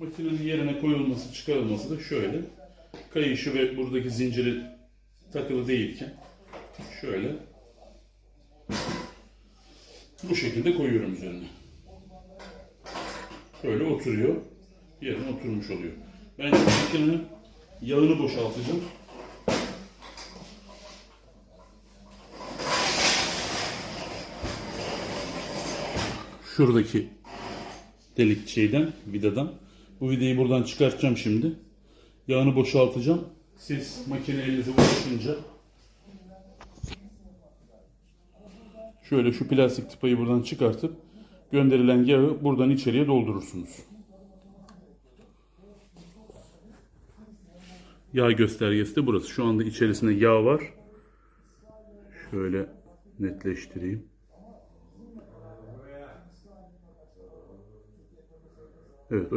Makinenin yerine koyulması, çıkarılması da şöyle. Kayışı ve buradaki zinciri takılı değilken şöyle bu şekilde koyuyorum üzerine. Böyle oturuyor. Yerine oturmuş oluyor. Ben makinenin yağını boşaltacağım. Şuradaki delik şeyden, vidadan. Bu vidayı buradan çıkartacağım şimdi. Yağını boşaltacağım. Siz makine elinize ulaşınca şöyle şu plastik tıpayı buradan çıkartıp gönderilen yağı buradan içeriye doldurursunuz. Yağ göstergesi de burası. Şu anda içerisinde yağ var. Şöyle netleştireyim. Evet,